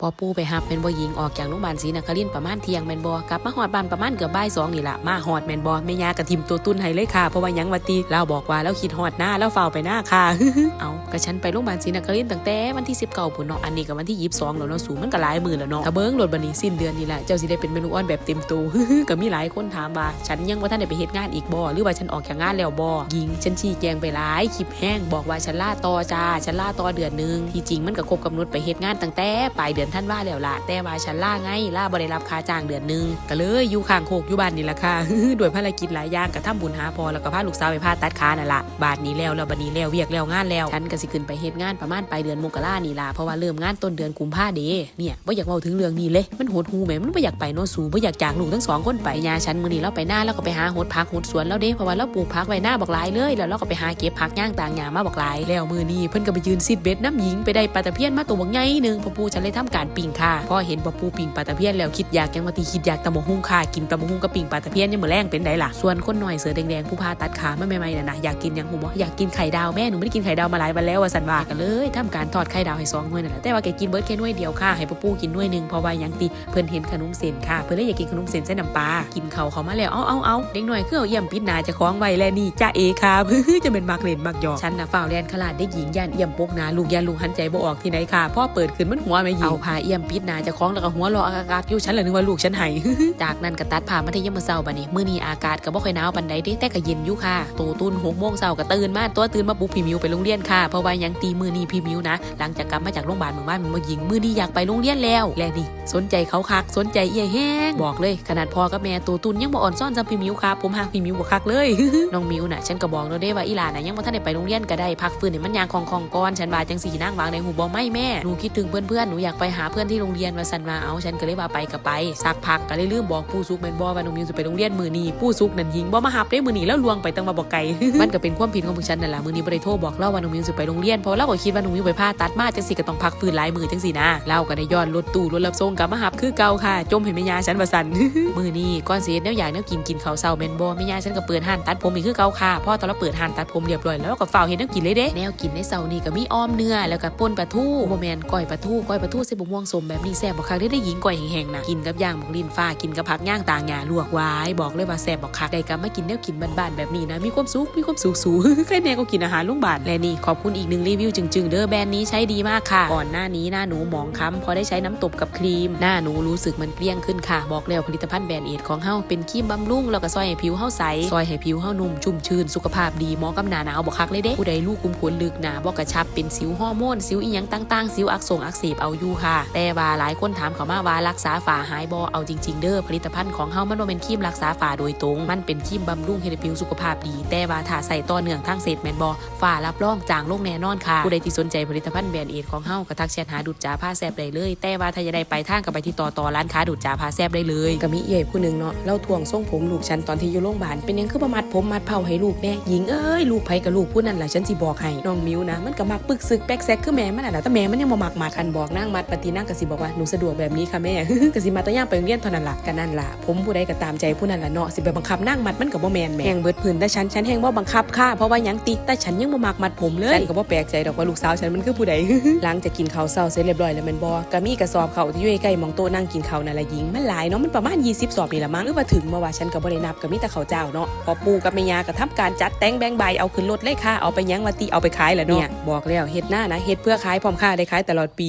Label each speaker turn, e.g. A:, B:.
A: พอปู่ไปหับแมนบอยิงออกจากโรงพยาบาลศรีนครินทร์ประมาณเที่ยงแมนบอกลับมาหอดบ้านประมาณเกือบบ่ายสองนี่ละมาหอดแมนบอแม่ยากระทิมตัวตุ้นให้เลยค่ะเพราะว่ายังวัตีเราบอกว่าเราคิดหอดหน้าแล้วเฝ้าไปหน้าค่ะเอากระฉันไปโรงพยาบาลศรีนครินทร์ตั้งแต่วันที่19ปุ่นเนาะอันนี้กับวันที่22แล้วเนาะสูงมันก็หลายหมื่นแล้วเนาะถ้าเบิ้งรถบันนี้สิ้นเดือนนี่แหละเจ้าสิได้เป็นเมนูอ้อนแบบเต็มตัวก็มีหลายคนถามว่าฉันยังว่าท่านได้ไปเฮ็ดงานอีกบ่หรือว่าฉันออกจากงานแล้วบ่ยิงฉันชี้แจงไปหลายคลิปแห้งบอกว่าฉันล่าต่อจ้าฉันล่าต่อเดือนนึงที่จริงมันก็ครบกำหนดไปเฮ็ดงานตั้งแต่ปลายเดือนอนท่านว่าแล้วละแต่ว่าฉันล่าไงล่าบ่ได้รับค่าจ้างเดือนหนึงก็เลยอยู่ข้างโคกอยู่บ้านนี่ละค่ะด้วยภารกิจหลายอย่างก็ทำบุญหาพอแล้วก็พาลูกสาวไปผ่าตัดขานั่นละบาดนี้แล้วแล้วบัดนี้แล้วเวียกแล้วงานแล้วฉันก็สิขึ้นไปเฮ็ดงานประมาณปลายเดือนมกรานี่ล่ะเพราะว่าเริ่มงานต้นเดือนกุมภาเด้เนี่ยบ่อยากเว้าถึงเรื่องนี้เลยมันโหดหูแหมมันบ่อยากไปโนสูบ่อยากจากลูกทั้งสองคนไปยาฉันมื้อนี้เราไปหน้าแล้วก็ไปหาโหดพักโหดสวนแล้วเด้เพราะว่าเราปลูกผักไว้หน้าบักหลายเลย แล้วเราก็ไปหาเก็บผักย่างต่างหญ้ามาบักหลายแล้วมื้อนี้เพิ่นก็ไปยืนซิดเบ็ดน้ำหญิงไปได้ปลาตะเพียนมาตัวบักใหญ่นึงพ่อปู่ฉันเลยทำการปิ้งค่ะพอเห็นพ่อปูปิ้งปลาตะเพียนแล้วคิดอยากยังว่าติคิดอยากตะมกหุ่งค่ะกินตะมกหุ่งกับปิ้งปลาตะเพียนยังมื้อแรงเป็นไดล่ะส่วนคนหน่อยเสือแดงๆผู้พาตัดขามาใหม่น่ะนะอยากกินยังหูบ่อยากกินไข่ดาวแม่หนูไม่ได้กินไข่ดาวมาหลายวันแล้วว่าสันว่ากันเลยทำการทอดไข่ดาวให้สองหน่วยนั่นแหละแต่ว่าแกกินเบิร์ดแค่หน่วยเดียวค่ะให้พ่อปูกินหน่วยหนึ่งเพราะว่ายังติเพิ่นเห็นขนมเส้นค่ะ เพิ่นเลยอยากกินขนมเส้นเส้นน้ำปลากินเขาเขามาแล้วเอาเอาเอาเด็กหน่อยคือเอาเยี่ยมปิดหนาจะคล้องไว้แล้วนี่จ้าเอค่ะจะเป็นมักเล่นมักหยอกฉันน่ะฝ้าแลนขลาดได้หญิงย่านเอี่ยมปกหนาลูกย่านลูกหันใจบ่ออกที่ไหนค่ะพ่อเปิดขึ้นมันหัวไม่หญิงเอาผ้าเอี่ยมปิดหนาจะคล้องแล้วก็หัวรออากากๆอยู่ฉันเลยนึกว่าลูกฉันไห้จากนั้นก็ตัดผ่ามัธยมเช้าบัดนี้มื้อนี้อากาศก็บ่ค่อยหนาวปานใดเด้แต่ก็เย็นอยู่ค่ะโตตุน6โมงเช้าก็ตื่นมาตัวตื่นมาปลุกพี่มิวไปโรงเรียนค่ะเพราะว่ายังตีมื้อนี้พี่มิวนะ หลังจากกลับมาจากโรงพยาบาลเมืองบ้านมันมายิงมื้อนี้อยากไปโรงเรียนแล้วแลนี่สนใจเขาคักสนใจเอี่ยแห้งบอกเลย ขนาดพ่อกับแม่โตตุนยังบ่อ่อนซ่อนจำพี่มิวค่ะผมหากพี่มิวบ่คักเลยน้องมิวน่ะฉันก็บอกแล้วเด้ว่าอีหลานน่ะยังบ่ทันได้ไปโรงเรียนก็ได้พักฟื้นให้มันยางคองๆก่อนฉันว่าจังสีนั่งวางในหูบ่ไม่แม่หนูคิดถึงเพื่อนๆหนูอยากไปหาเพื่อนที่โรงเรียนว่าสันว่าเอาฉันก็เลยว่าไปก็ไปสักพักก็เลยลืมบอกผู้ซุกแม่นบ่ว่าน้องมิวจะไปโรงเรียนมื้อนี้ผู้ซุกนั่นยิงบ่มาหับได้มื้อนี้แล้วลวงไปตั้งมาบอกไกลมันก็เป็นความผิดของพวกฉันนั่นล่ะมื้อนี้บ่ได้โทรบอกเล่าว่าน้องมิวจะไปโรงเรียนเพราะเราก็คิดว่าน้องมิวไปผ่าตัดมาจังสิก็ต้องพักฟื้นหลายมื้อจังสินะเราก็ได้ย้อนรถตู้รถรับส่งกลับมาหับคือเก่าค่ะ จมให้แม่ยาฉันว่าซั่นมื้อนี้ก่อนสิเฮ็ดแนวอยากแนวกินกินข้าวเช้าแม่นบ่แม่ยาฉันก็เปิดห้านตัดผมอีกคือเก่าค่ะพอตอนเราเปิดห้านตัดผมเรียบร้อยแล้วเราก็ฝ้าวเฮ็ดแนวกินเลยเด้แนวกินในเช้านี้ก็มีอ้อมเนื้อแล้วก็ป่นปลาทูบ่แม่นก้อยปลาทูก้อยปลาทูใส่บกม่วงสมแบบนี้แซ่บบ่คักได้ได้หญิงก้อยแห้งๆนะกินกับย่างบักลินฟ้ากินกับผักย่างต่างหญ้าลวกไว้บอกเลยว่าแซ่บบ่คักได้กับมากินแนวกินบ้านๆแบบนี้นะมีความสุขมีความสุขสูใครแน่ก็กินอาหารโรงบาลและนี่ขอบคุณอีกหนึ่งรีวิวจึงๆเด้อแบรนด์นี้ใช้ดีมากค่ะ ก่อนหน้านี้หน้าหนูหมองค้ำพอได้ใช้น้ำตบกับครีม หน้าหนูรู้สึกมันเกลี้ยงขึ้นค่ะ บอกแล้วผลิตภัณฑ์แบรนด์เอทของเฮาเป็นครีมบำรุงแล้วก็ซอยให้ผิวเฮาใสซอยให้ผิวเฮานุ่มชุ่มชื้นสุขภาพดีเหมาะกับหน้าหนาวบ่คักเลยเด้ผู้ใดลูกคุมขนลึกหนาบ่กระชับเป็นสิวฮอร์โมนสิวอีหยังต่างๆสิวอักสงอักเสบเอาอยู่ค่ะแต่ว่าหลายคนถามเขามาว่ารักษาฝ่าหายบ่เอาจริง ๆ เด้อผลิตภัณฑ์ของเฮามันบ่เป็นครีมรักษาฝ่าโดยตรง มันเป็นครีมบำรุงให้ผิวสุขภาพดี แต่ว่าถ้าใส่ต่อเนื่องทางเศษแมนบ่ฝ่ารับรองจางลงแน่นอนค่ะ ผู้ใดที่สนใจผลิตภัณฑ์แบรนด์เอทของเฮาก็ทักแชทหาดุจจาผ้าแซบได้เลย แต่ว่าถ้าจะได้ไปทางก็ไปที่ต่อต่อร้านค้าดุจจาผ้าแซบได้เลยก็มีเอ๋ผู้หนึ่งเนาะเล่าทวงทรงผมลูกฉันตอนที่อยู่โรงพยาบาลเป็นยังคือประมัดผมมัดเผาให้ลูกแน่หญิงเอ้ยลูกไผกับลูกผู้นั้นล่ะฉันสิบอกให้น้องมิวนะมันก็มักปึกซึกแป๊กแซกคือแม่มันน่ะแหละแต่แม่มันยังบ่มักมาคันบอกนางมัดปฏินางก็สิบอกว่าหนูสะดวกแบบนี้ค่ะแม่ก็สิมาแตะย่างไปโรงเรียนเท่านั้นล่ะก็นั่นล่ะผมผู้ใดก็ตามใจผู้นั้นล่ะเนาะสิไปบังคับนางมัดมันก็บ่แม่นแม่แฮงเบิดพื้นแต่ฉันฉันแฮงบ่บังคับค่ะเพราะว่าหยังติแต่ฉันยังบ่มักมัดผมเลยฉันก็บ่แปลกใจดอกว่าลูกสาวฉันมันคือผู้ใดหลังจากกินข้าวเช้าเสร็จเรียบร้อยแล้วแม่นบ่ก็มีกระสอบข้าวที่อยู่ใกล้ๆหมองโต๊ะนั่งกินข้าวนั่นล่ะหญิงมันหลายเนาะมันประมาณ 20 สอบนี่ละมั้งหรือว่าถึงมาว่าฉันก็บ่ได้นับก็มีแต่ข้าวเจ้าเนาะพอปู่กับแม่ย่าก็ทำการจัดแต่งแบ่งใบเอาขึ้นรถเลยค่ะเอาไปหยังว่าติเอาไปขายแหละเนาะบอกแล้วเฮ็ดหน้านะเฮ็ดเพื่อขายพร้อมค่าได้ขายตลอดปี